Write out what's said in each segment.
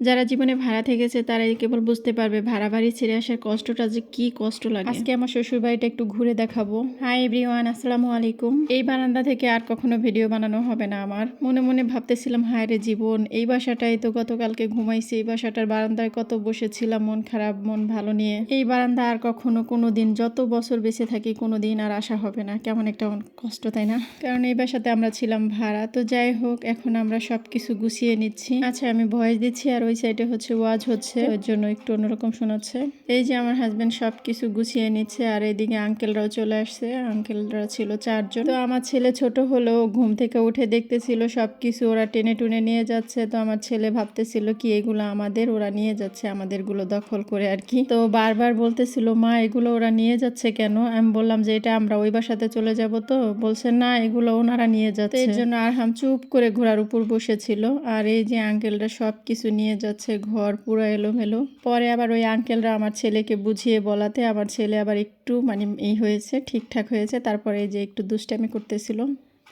যারা জীবনে ভাড়া থেকেছে তারাই কেবল বুঝতে পারবে ভাড়া বাড়ি ছেড়ে আসার কষ্টটা যে কি কষ্ট লাগে। আজকে আমার শ্বশুর বাড়িটা একটু ঘুরে দেখাবো। হাই এভরিওয়ান আসসালামু আলাইকুম। এই বারান্দা থেকে আর কখনো ভিডিও বানানো হবে না আমার। মনে মনে ভাবতেছিলাম হায় রে জীবন এই বাসাটাই তো গতকালকে ঘুমাইছি এই বাসাটার বারান্দায় কত বসেছিলাম মন খারাপ মন ভালো নিয়ে। এই বারান্দা আর কখনো কোনো দিন যত বছর বেঁচে থাকি কোনো দিন আর আসা হবে না। কেমন একটা কষ্ট তাই না? কারণ এই বাসাতে আমরা ছিলাম ভাড়া। তো যাই হোক এখন আমরা সব কিছু গুছিয়ে নিচ্ছি। আচ্ছা আমি ভয়েস দিচ্ছি আর ওই সাইডে হচ্ছে ওয়াজ হচ্ছে, ওর জন্য একটু অন্যরকম শোনাচ্ছে। এই যে আমার হাজবেন্ড সব কিছু গুছিয়ে নিচ্ছে, আর এইদিকে আঙ্কেলরাও চলে আসছে। আঙ্কেলরা ছিল চারজন। তো আমার ছেলে ছোট হলেও ঘুম থেকে উঠে দেখতেছিল সব কিছু ওরা টেনে টুনে নিয়ে যাচ্ছে। তো আমার ছেলে ভাবতেছিল কি, এগুলো আমাদের, ওরা নিয়ে যাচ্ছে, আমাদেরগুলো দখল করে আর কি। তো বারবার বলতেছিল, মা, এগুলো ওরা নিয়ে যাচ্ছে কেন? আমি বললাম যে, এটা আমরা ওই বাসাতে চলে যাব তো। বলছে, না, এগুলো ওনারা নিয়ে যাচ্ছে। এর জন্য আর হাম চুপ করে ঘোড়ার উপর বসেছিল। আর এই যে আঙ্কেলরা সব কিছু নিয়ে যাচ্ছে, ঘর পুরো এলোমেলো। পরে আবার ওই আঙ্কেলরা আমার ছেলেকে বুঝিয়ে বলাতে আমার ছেলে আবার একটু মানে এই হয়েছে, ঠিকঠাক হয়েছে। তারপরে যে একটু দুষ্টামি করতেছিল।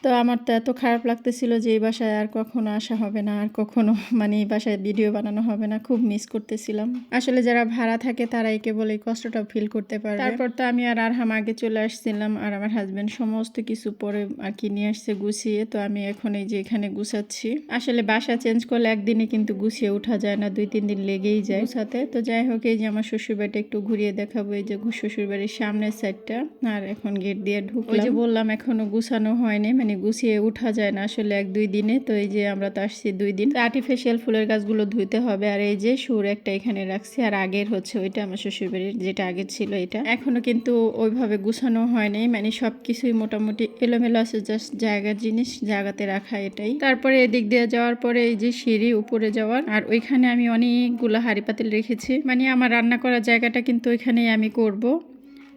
তো আমার তো এত খারাপ লাগতেছিল যে এই বাসায় আর কখনো আসা হবে না, আর কখনো মানে এই বাসায় ভিডিও বানানো হবে না, খুব মিস করতেছিলাম। আসলে যারা ভাড়া থাকে তারাই কেবল এই কষ্টটা ফিল করতে পারে তারপর তো আমি আর আরহাম আগে চলে আসছিলাম, আর আমার হাজবেন্ড সমস্ত কিছু পরে আর কি নিয়ে আসছে গুছিয়ে, তো আমি এখন এই যে এখানে গুছাচ্ছি। আসলে বাসা চেঞ্জ করলে একদিনে কিন্তু গুছিয়ে ওঠা যায় না, দুই, তিন দিন লেগেই যায় সাথে তো যাই হোক, এই যে আমার শ্বশুর বাড়িটা একটু ঘুরিয়ে দেখাবো, এই যে শ্বশুর বাড়ির সামনের সাইডটা আর এখন গেট দিয়ে ঢুকলাম। যে বললাম, এখনও গুছানো হয়নি মানে গুছিয়ে উঠা যায় না আসলে এক দুই দিনে। তো এই যে আমরা তো আসছি দুই দিন। আর্টিফিশিয়াল ফুলের গাছগুলো ধুইতে হবে। আর এই যে সুর একটা এখানে রাখছি। আর আগের হচ্ছে ওইটা আমার শ্বশুর বাড়ির যেটা আগের ছিল এটা। এখনও কিন্তু ওইভাবে গুছানো হয়নি মানে সব কিছুই মোটামুটি এলোমেলো আছে। জাস্ট জায়গার জিনিস জায়গাতে রাখা এটাই। তারপরে এদিক দিয়ে যাওয়ার পরে এই যে সিঁড়ি উপরে যাওয়ার। আর ওইখানে আমি অনেকগুলো হাড়ি পাতিল রেখেছি। মানে আমার রান্না করার জায়গাটা কিন্তু ওইখানেই আমি করব।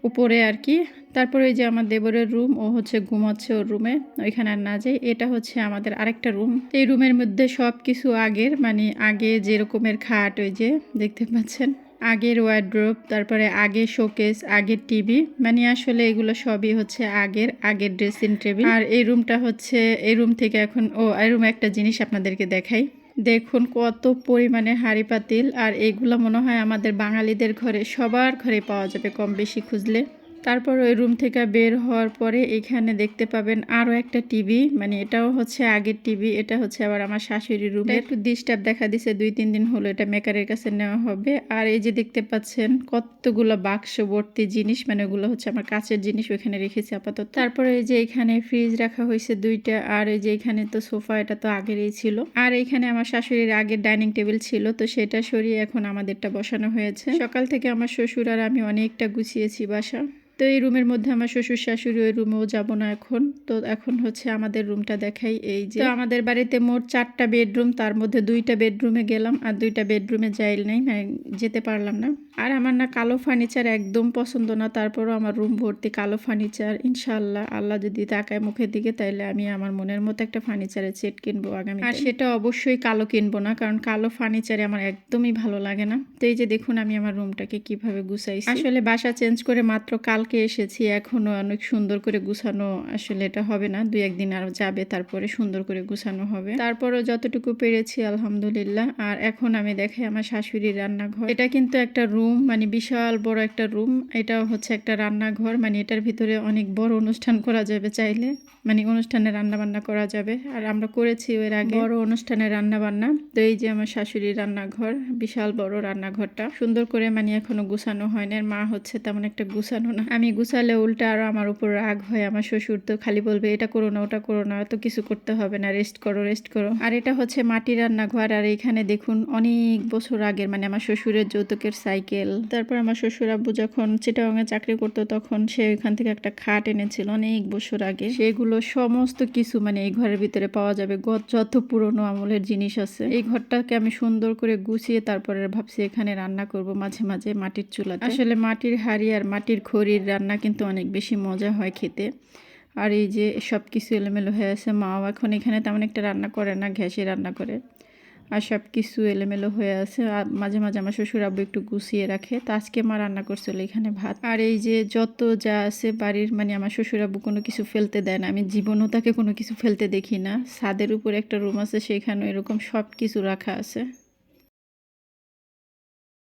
উপরে আর কি। তারপরে ওই যে আমার দেবরের রুম, ও হচ্ছে ঘুমাচ্ছে ওর রুমে, ওইখানে আর না যাই। এটা হচ্ছে আমাদের আরেকটা রুম। এই রুমের মধ্যে সব কিছু আগের মানে আগে যেরকমের খাট ওই যে, দেখতে পাচ্ছেন? আগের ওয়ার্ড্রোপ তারপরে আগের শোকেস আগের টিভি মানে আসলে এগুলো সবই হচ্ছে আগের আগের ড্রেসিং টেবিল আর এই রুমটা হচ্ছে, এই রুম থেকে এখন, ও, এই রুমে একটা জিনিস আপনাদেরকে দেখাই। দেখুন কত পরিমাণে হাঁড়ি পাতিল, আর এগুলো মনে হয় আমাদের বাঙালিদের ঘরে, সবার ঘরে পাওয়া যাবে কম বেশি খুঁজলে। তারপর ওই রুম থেকে বের হওয়ার পরে এখানে দেখতে পাবেন আরও একটা টিভি। মানে এটাও হচ্ছে আগের টিভি এটা হচ্ছে আবার আমার শাশুড়ির রুমে। একটু ডিস্টার্ব দেখা দিছে দুই তিন দিন হলো এটা মেকারের কাছে নেওয়া হবে। আর এই যে দেখতে পাচ্ছেন কতগুলো বাক্স ভর্তি জিনিস মানে ওগুলো হচ্ছে আমার কাছের জিনিস ওইখানে রেখেছি আপাতত। তারপরে এই যে এখানে ফ্রিজ রাখা হয়েছে দুইটা আর এই যে এখানে তো সোফা এটা তো আগেরই ছিল। আর এখানে আমার শাশুড়ির আগের ডাইনিং টেবিল ছিল তো সেটা সরিয়ে এখন আমাদেরটা বসানো হয়েছে। সকাল থেকে আমার শ্বশুর আর আমি অনেকটা গুছিয়েছি বাসা। তো এই রুমের মধ্যে আমার শ্বশুর শাশুড়ি ওই রুমেও যাব না এখন। তো এখন হচ্ছে আমাদের রুমটা দেখাই এই যে। আমাদের বাড়িতে মোট চারটা বেডরুম, তার মধ্যে দুইটা বেডরুমে গেলাম আর দুইটা বেডরুমে যাইল নেই মানে যেতে পারলাম না। আর আমার না কালো ফার্নিচার একদম পছন্দ না, তারপরও আমার রুম ভর্তি কালো ফার্নিচার ইনশাল্লাহ আল্লাহ যদি তাকায় মুখের দিকে, তাইলে আমি আমার মনের মতো একটা ফার্নিচারের সেট কিনবো আগামী আর সেটা অবশ্যই কালো কিনবো না, কারণ কালো ফার্নিচারে আমার একদমই ভালো লাগে না। তো এই যে দেখুন আমি আমার রুমটাকে কীভাবে গুছাইছি। আসলে বাসা চেঞ্জ করে মাত্র কালকে এসেছি, এখনও অনেক সুন্দর করে গুছানো আসলে এটা হবে না। দুই একদিন আর যাবে, তারপরে সুন্দর করে গুছানো হবে। তারপরও যতটুকু পেরেছি, আলহামদুলিল্লাহ। আর এখন আমি দেখাই আমার শাশুড়ির রান্নাঘর। এটা কিন্তু একটা রুম মানে বিশাল বড় একটা রুম। এটা হচ্ছে একটা রান্নাঘর মানে এটার ভিতরে অনেক বড় অনুষ্ঠান করা যাবে চাইলে। মানে অনুষ্ঠানে রান্না বান্না করা যাবে। আর আমরা করেছি এর আগে বড় অনুষ্ঠানে রান্না বান্না তো এই যে আমার শাশুড়ির রান্নাঘর, বিশাল বড় রান্নাঘরটা। সুন্দর করে মানে এখনও গুছানো হয় না। মা হচ্ছে তেমন একটা গুছানো না। আমি গুছালে উল্টা আরও আমার উপর রাগ হয়, আমার শ্বশুর তো খালি বলবে, এটা করো না, ওটা করো না তো কিছু করতে হবে না রেস্ট করো রেস্ট করো। আর এটা হচ্ছে মাটির রান্নাঘর, আর এখানে দেখুন অনেক বছর আগের মানে আমার শ্বশুরের যৌতুকের সাইকেল তারপর আমার শ্বশুর আব্বু যখন চিটাগাঙে চাকরি করতো, তখন সে এখান থেকে একটা খাট এনেছিল অনেক বছর আগে। সেগুলো সমস্ত কিছু মানে এই ঘরের ভিতরে পাওয়া যাবে যত পুরনো আমলের জিনিস আছে। এই ঘরটাকে আমি সুন্দর করে গুছিয়ে তারপরে ভাবছি এখানে রান্না করব মাঝে মাঝে মাটির চুলা আসলে মাটির হাড়ি আর মাটির খড়ির রান্না কিন্তু অনেক বেশি মজা হয় খেতে। আর এই যে সব কিছু এলোমেলো হয়ে আছে, মাও এখন এখানে তেমন একটা রান্না করে না, গ্যাসে রান্না করে। আর সব কিছু এলোমেলো হয়ে আছে, আর মাঝে মাঝে আমার শ্বশুর আব্বু একটু গুছিয়ে রাখে। তো আজকে মা রান্না করছিল এখানে ভাত। আর এই যে যত যা আছে বাড়ির মানে আমার শ্বশুর আব্বু কোনো কিছু ফেলতে দেয় না। আমি জীবনও তাকে কোনো কিছু ফেলতে দেখি না। ছাদের উপরে একটা রুম আছে সেখানে এরকম সব কিছু রাখা আছে।